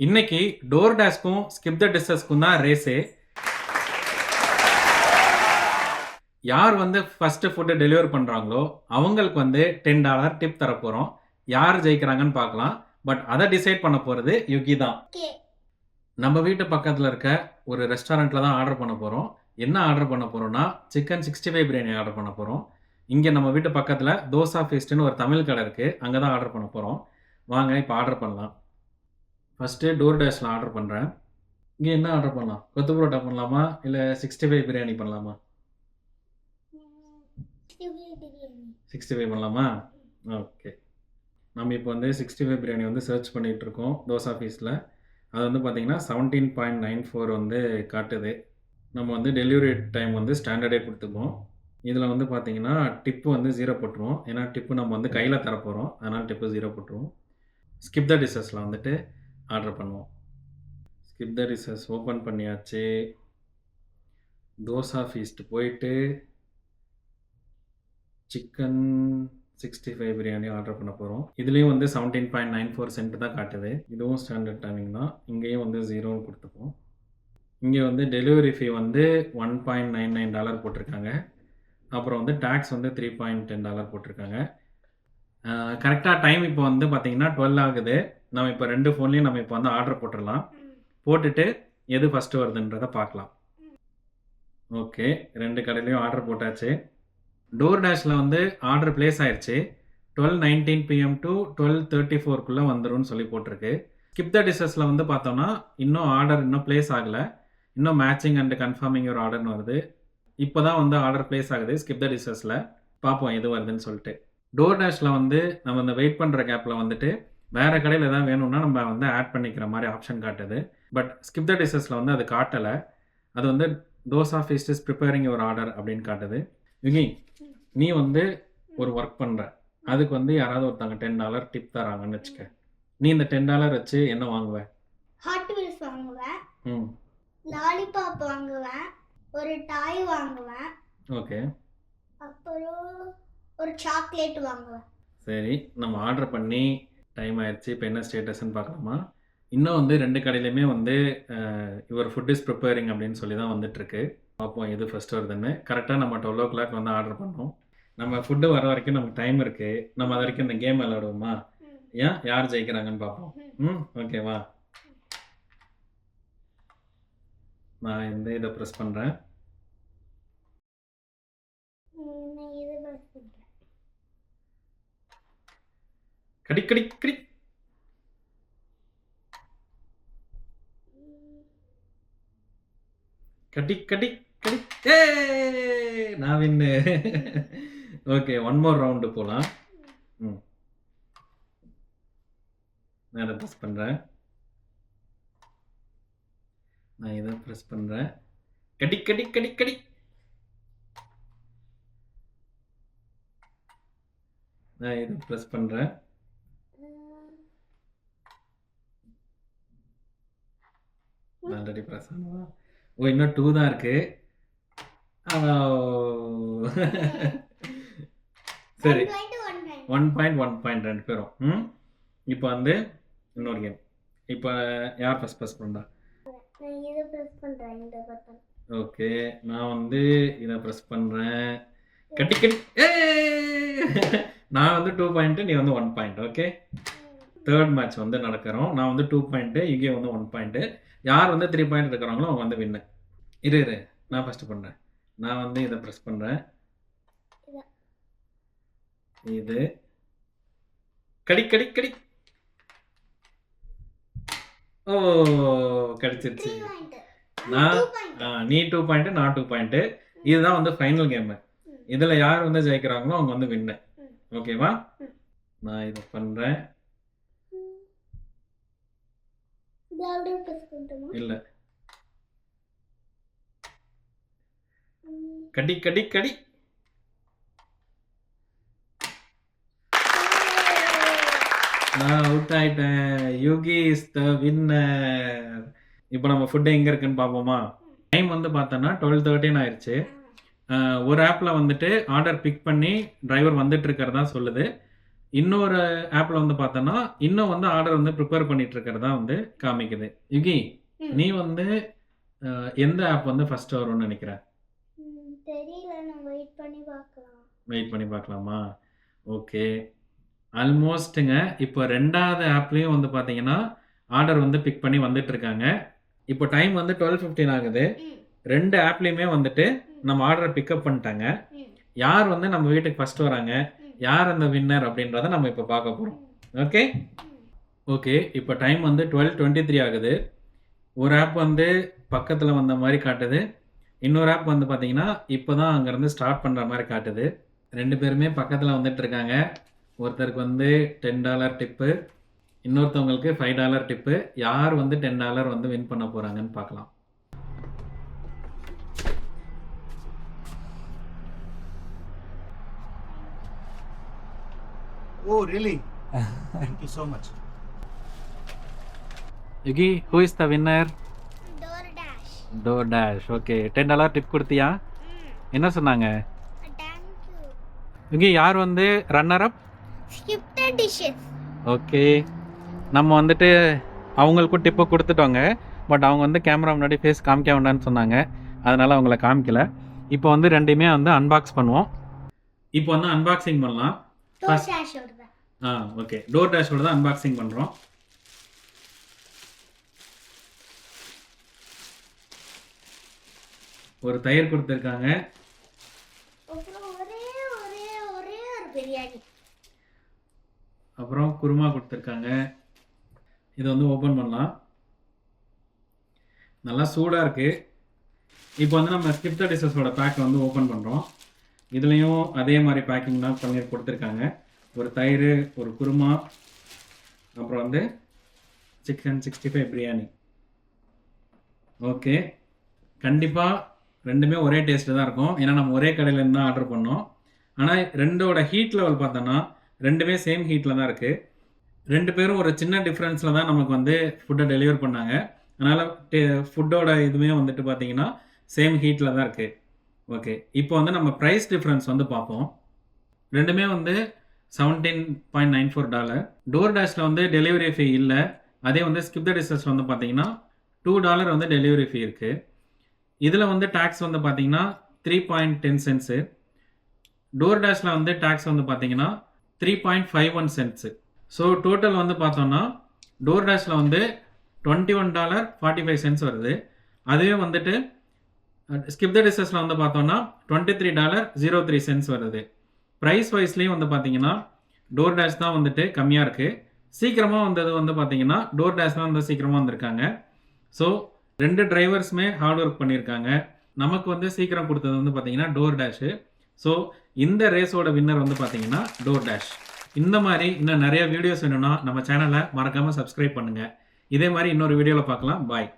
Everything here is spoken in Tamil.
இன்னைக்கு டோர் டேஷ்க்கும் ஸ்கிப் த டிஸ்டஸ்க்கும் தான் ரேஸே யார் வந்து ஃபர்ஸ்ட் ஃபுட்டு டெலிவர் பண்ணுறாங்களோ அவங்களுக்கு வந்து டென் டாலர் டிப் தர போகிறோம் யார் ஜெயிக்கிறாங்கன்னு பார்க்கலாம். பட் அதை டிசைட் பண்ண போகிறது யுகி தான். நம்ம வீட்டு பக்கத்தில் இருக்க ஒரு ரெஸ்டாரண்ட்டில் தான் ஆர்டர் பண்ண போகிறோம் என்ன ஆர்டர் பண்ண போகிறோம்னா chicken sixty five biryani order பண்ண போகிறோம் இங்கே நம்ம வீட்டு பக்கத்தில் தோசா ஃபீஸ்ட்டுன்னு ஒரு தமிழ் கடை இருக்குது அங்கே தான் ஆர்டர் பண்ண போகிறோம் வாங்க இப்போ ஆர்டர் பண்ணலாம். ஃபஸ்ட்டு டோர் டேஷில் ஆர்டர் பண்ணுறேன் இங்கே என்ன ஆர்டர் பண்ணலாம்? கொத்து பரோட்டா பண்ணலாமா? இல்லை சிக்ஸ்டி ஃபைவ் பிரியாணி பண்ணலாமா? சிக்ஸ்டி ஃபைவ் பண்ணலாமா? ஓகே நம்ம இப்போ வந்து சிக்ஸ்டி ஃபைவ் பிரியாணி வந்து சர்ச் பண்ணிகிட்ருக்கோம் தோசா ஃபீஸில் அது வந்து பார்த்தீங்கன்னா செவன்டீன் பாயிண்ட் நைன் ஃபோர் வந்து காட்டுது. நம்ம வந்து டெலிவரி டைம் வந்து ஸ்டாண்டர்டே கொடுத்துப்போம். இதில் வந்து பார்த்தீங்கன்னா டிப்பு வந்து ஜீரோ போட்டுருவோம். ஏன்னா டிப்பு நம்ம வந்து கையில் தரப்போகிறோம் அதனால் டிப்பு ஜீரோ போட்டுருவோம். ஸ்கிப் த டிஷஸில் வந்துட்டு ஆர்டர் பண்ணுவோம். ஸ்கிப் த ரிசர்ச் ஓப்பன் பண்ணியாச்சு. தோசா ஃபீஸ்ட் போயிட்டு chicken sixty five biryani order பண்ண போகிறோம் இதுலேயும் வந்து seventeen point nine four cent தான் காட்டுது. இதுவும் ஸ்டாண்டர்ட் டைமிங் தான். இங்கேயும் வந்து ஜீரோன்னு கொடுத்துப்போம். இங்கே வந்து டெலிவரி ஃபீ வந்து one point nine nine dollar போட்டிருக்காங்க. அப்புறம் வந்து டேக்ஸ் வந்து த்ரீ பாயிண்ட் டென் டாலர் போட்டிருக்காங்க. கரெக்டாக டைம் இப்போ வந்து பார்த்தீங்கன்னா டுவெல் ஆகுது. நம்ம இப்போ ரெண்டு ஃபோன்லேயும் நம்ம இப்போ வந்து ஆர்டர் போட்டுடலாம். போட்டுட்டு எது ஃபஸ்ட்டு வருதுன்றதை பார்க்கலாம். ஓகே ரெண்டு கடையிலையும் ஆர்டர் போட்டாச்சு. டோர் டேஷில் வந்து ஆர்டர் ப்ளேஸ் ஆயிடுச்சு twelve nineteen P M to twelve ஃபோர்க்குள்ளே வந்துரும்னு சொல்லி போட்டிருக்கு. ஸ்கிப் த டிஷஸில் வந்து பார்த்தோன்னா இன்னும் ஆர்டர் இன்னும் ப்ளேஸ் ஆகலை. இன்னும் மேட்சிங் அண்ட் கன்ஃபார்மிங் ஒரு ஆர்டர்னு வருது. இப்போ தான் வந்து ஆர்டர் ப்ளேஸ் ஆகுது. ஸ்கிப் த டிஷஸில் பார்ப்போம் எது வருதுன்னு சொல்லிட்டு. டோர் டேஷில் வந்து நம்ம இந்த வெயிட் பண்ணுற கேப்பில் வந்துட்டு வேறு கடையில் எதாவது வேணும்னா நம்ம வந்து ஆட் பண்ணிக்கிற மாதிரி ஆப்ஷன் காட்டுது. பட் ஸ்கிப் த டிஷஸில் வந்து அது காட்டலை. அது வந்து தோசா ஃபீஸ்ட் இஸ் ப்ரிப்பேரிங் ஒரு ஆர்டர் அப்படின்னு காட்டுது. யுகி நீ வந்து ஒரு ஒர்க் பண்ணுற அதுக்கு வந்து யாராவது ஒருத்தவங்க டென் டாலர் டிப் தராங்கன்னு வச்சுக்க. நீ இந்த டென் டாலர் வச்சு என்ன வாங்குவ? ஹாட் வீல்ஸ் வாங்குவேன் ம். லாலிபாப் வாங்குவேன் ஒரு டாய் வாங்குவேன் ஓகே. அப்புறம் ஒரு சாக்லேட் வாங்குவேன் சரி நம்ம ஆர்டர் பண்ணி டைம் ஆயிடுச்சு இப்போ என்ன ஸ்டேட்டஸ்ன்னு பார்க்கலாமா? இன்னும் வந்து ரெண்டு கடையிலையுமே வந்து யுவர் ஃபுட் இஸ் ப்ரிப்பேரிங் அப்படின்னு சொல்லி தான் வந்துட்டுருக்கு. பார்ப்போம் எது ஃபர்ஸ்ட் வருதுன்னு. கரெக்டாக நம்ம டுவெல் ஓ கிளாக் வந்து ஆர்டர் பண்ணோம். நம்ம ஃபுட்டு வர வரைக்கும் நமக்கு டைம் இருக்குது நம்ம அது வரைக்கும் இந்த கேம் விளையாடுவோமா? ஏன்? யார் ஜெயிக்கிறாங்கன்னு பார்ப்போம். ம். ஓகேவா நான் இந்த இதை ப்ரெஸ் பண்ணுறேன் நான் இது பஸ் பண்ணுறேன் கடி கடி கடி கடி கடி கடி ஏ நான் win. Okay one more round போகலாம் ம். நான் இதை ப்ரெஸ் பண்ணுறேன் நான் இதை ப்ரெஸ் பண்ணுறேன் கடி கடி கடி கடி நான் இதை ப்ரெஸ் பண்ணுறேன் ஆனதா ஓ இன்னும் டூ தான் இருக்கு. சரி. ஒன் பாயிண்ட் ஒன் பாயிண்ட் ரெண்டு பேரும். ம்? இப்போ வந்து இன்னொரு கேம் இப்போ யார் ஃபஸ்ட் ப்ரெஸ் பண்ணுறா ஓகே. நான் வந்து இதை ப்ரெஸ் பண்ணுறேன் கட்டி கட்டி. ஏ நான் வந்து டூ பாயிண்ட்டு நீ வந்து one point okay third match வந்து நடக்கிறோம். நான் வந்து டூ பாயிண்ட்டு இங்கே வந்து ஒன் பாயிண்ட்டு யார் வந்து த்ரீ பாயிண்ட் இருக்கிறாங்களோ அவங்க வந்து வின்னு இரு இரு. நான் ஃபஸ்ட்டு பண்ணுறேன் நான் வந்து இதை ப்ரெஸ் பண்ணுறேன் இது. கடி கடி கடி. ஓ கடிச்சிருச்சு. பாயிண்ட் நான் பாயிண்ட் நீ டூ பாயிண்ட்டு நான் டூ பாயிண்ட்டு இதுதான் வந்து ஃபைனல் கேமு இதில் யார் வந்து ஜெயிக்கிறாங்களோ அவங்க வந்து வின்னு. ஓகேவா. நான் இதை பண்ணுறேன் இது ஆல்ரெடி ப்ரெஸ் பண்ணிட்டோமா இல்லை. கடி கடி கடி. நான் அவுட் ஆயிட்டேன். யோகி இஸ் த வின்னர் இப்போ நம்ம ஃபுட்டு எங்கே இருக்குன்னு பார்ப்போமா? டைம் வந்து பார்த்தோன்னா டுவெல் தேர்ட்டின் ஆயிடுச்சு ஒரு ஆப்பில் வந்துட்டு ஆர்டர் பிக் பண்ணி டிரைவர் வந்துட்டு இருக்கிறதா சொல்லுது. இன்னொரு ஆப்பில் வந்து பார்த்தோன்னா இன்னும் வந்து ஆர்டர் வந்து ப்ரிப்பேர் பண்ணிட்டு இருக்கிறதா வந்து காமிக்குது. யுகி. நீ வந்து எந்த ஆப் வந்து ஃபர்ஸ்ட் வரும்னு நினைக்கிற? தெரியல. நான் வெயிட் பண்ணி பார்க்கலாம். வெயிட் பண்ணி பார்க்கலாமா? ஓகே. ஆல்மோஸ்ட்டுங்க இப்போ ரெண்டாவது ஆப்லேயும் வந்து பார்த்தீங்கன்னா ஆர்டர் வந்து பிக் பண்ணி வந்துட்டு இருக்காங்க. இப்போ டைம் வந்து டுவெல் ஃபிஃப்டீன் ஆகுது. ரெண்டு ஆப்லேயுமே வந்துட்டு நம்ம ஆர்டரை பிக்கப் பண்ணிட்டாங்க. யார் வந்து நம்ம வீட்டுக்கு ஃபர்ஸ்ட் வராங்க. யார் அந்த வின்னர் அப்படின்றத நம்ம இப்போ பார்க்க போகிறோம் ஓகே ஓகே இப்போ டைம் வந்து டுவெல் டுவெண்ட்டி த்ரீ ஆகுது. ஒரு ஆப் வந்து பக்கத்தில் வந்த மாதிரி காட்டுது. இன்னொரு ஆப் வந்து பார்த்தீங்கன்னா இப்போ தான் அங்கேருந்து ஸ்டார்ட் பண்ணுற மாதிரி காட்டுது. ரெண்டு பேருமே பக்கத்தில் வந்துட்டு இருக்காங்க. ஒருத்தருக்கு வந்து டென் டாலர் டிப்பு இன்னொருத்தவங்களுக்கு ஃபைவ் டாலர் டிப்பு யார் வந்து டென் டாலர் வந்து வின் பண்ண போகிறாங்கன்னு பார்க்கலாம். Oh, really? Thank you so much. Yuki who is the winner DoorDash DoorDash okay ten dollar tip கொடுத்தியா? ம் என்ன சொன்னாங்க? யுகி யார் வந்து runner up Skip the Dishes okay நம்ம வந்துட்டு அவங்களுக்கும் டிப்பை கொடுத்துட்டோங்க. பட் அவங்க வந்து கேமரா முன்னாடி ஃபேஸ் காமிக்க வேண்டாம்னு சொன்னாங்க. அதனால் அவங்கள காமிக்கல. இப்போ வந்து ரெண்டையுமே வந்து அன்பாக்ஸ் பண்ணுவோம். இப்போ வந்து அன்பாக்சிங் பண்ணலாம். ஆ ஓகே டோர் டேஷோட தான் அன்பாக்சிங் பண்ணுறோம் ஒரு தயிர் கொடுத்துருக்காங்க. அப்புறம் குருமா கொடுத்துருக்காங்க. இதை வந்து ஓப்பன் பண்ணலாம். நல்லா சூடாக இருக்குது இப்போ வந்து நம்ம ஸ்கிப்ட டிஷஸோட பேக்கை வந்து ஓப்பன் பண்ணுறோம் இதுலேயும் அதே மாதிரி பேக்கிங் தான் பண்ணி கொடுத்துருக்காங்க. ஒரு தயிர் ஒரு குருமா அப்புறம் வந்து chicken sixty five biryani okay கண்டிப்பாக ரெண்டுமே ஒரே டேஸ்ட்டு தான் இருக்கும். ஏன்னா நம்ம ஒரே கடையிலேருந்து தான் ஆர்டர் பண்ணோம். ஆனால் ரெண்டோட ஹீட் லெவல் பார்த்தோன்னா ரெண்டுமே சேம் ஹீட்டில் தான் இருக்குது ரெண்டு பேரும் ஒரு சின்ன டிஃப்ரென்ஸில் தான் நமக்கு வந்து ஃபுட்டை டெலிவர் பண்ணாங்க. அதனால் ஃபுட்டோட இதுவுமே வந்துட்டு பார்த்தீங்கன்னா சேம் ஹீட்டில் தான் இருக்குது ஓகே இப்போ வந்து நம்ம ப்ரைஸ் டிஃப்ரென்ஸ் வந்து பார்ப்போம். ரெண்டுமே வந்து seventeen point nine four dollar door டேஷில் வந்து டெலிவரி ஃபீ இல்லை. அதே வந்து ஸ்கிப் த டிஸ்டன்ஸ் வந்து பார்த்தீங்கன்னா டூ டாலர் வந்து டெலிவரி ஃபீ இருக்குது இதில் வந்து டேக்ஸ் வந்து பார்த்தீங்கன்னா த்ரீ பாயிண்ட் டென் சென்ட்ஸு டோர் டேஷில் வந்து டேக்ஸ் வந்து பார்த்தீங்கன்னா three point five one cents so total வந்து பார்த்தோன்னா டோர் டேஷில் வந்து twenty one dollar forty five cents வருது. அதுவே வந்துட்டு ஸ்கிப் த டிஸ்டன்ஸில் வந்து பார்த்தோம்னா twenty three dollar zero three cents வருது ப்ரைஸ் வைஸ்லேயும் வந்து பார்த்தீங்கன்னா டோர் டேஷ் தான் வந்துட்டு கம்மியாக இருக்குது சீக்கிரமாக வந்தது வந்து பார்த்தீங்கன்னா டோர் டேஷ் தான் வந்து சீக்கிரமாக வந்திருக்காங்க. ஸோ ரெண்டு டிரைவர்ஸுமே ஹார்ட் ஒர்க் பண்ணியிருக்காங்க நமக்கு வந்து சீக்கிரம் கொடுத்தது வந்து பார்த்தீங்கன்னா டோர் டேஷு ஸோ இந்த ரேஸோட வின்னர் வந்து பார்த்தீங்கன்னா டோர் டேஷ் இந்த மாதிரி இன்னும் நிறைய வீடியோஸ் வேணும்னா நம்ம சேனலை மறக்காமல் சப்ஸ்கிரைப் பண்ணுங்கள் இதே மாதிரி இன்னொரு வீடியோவில் பார்க்கலாம். பாய்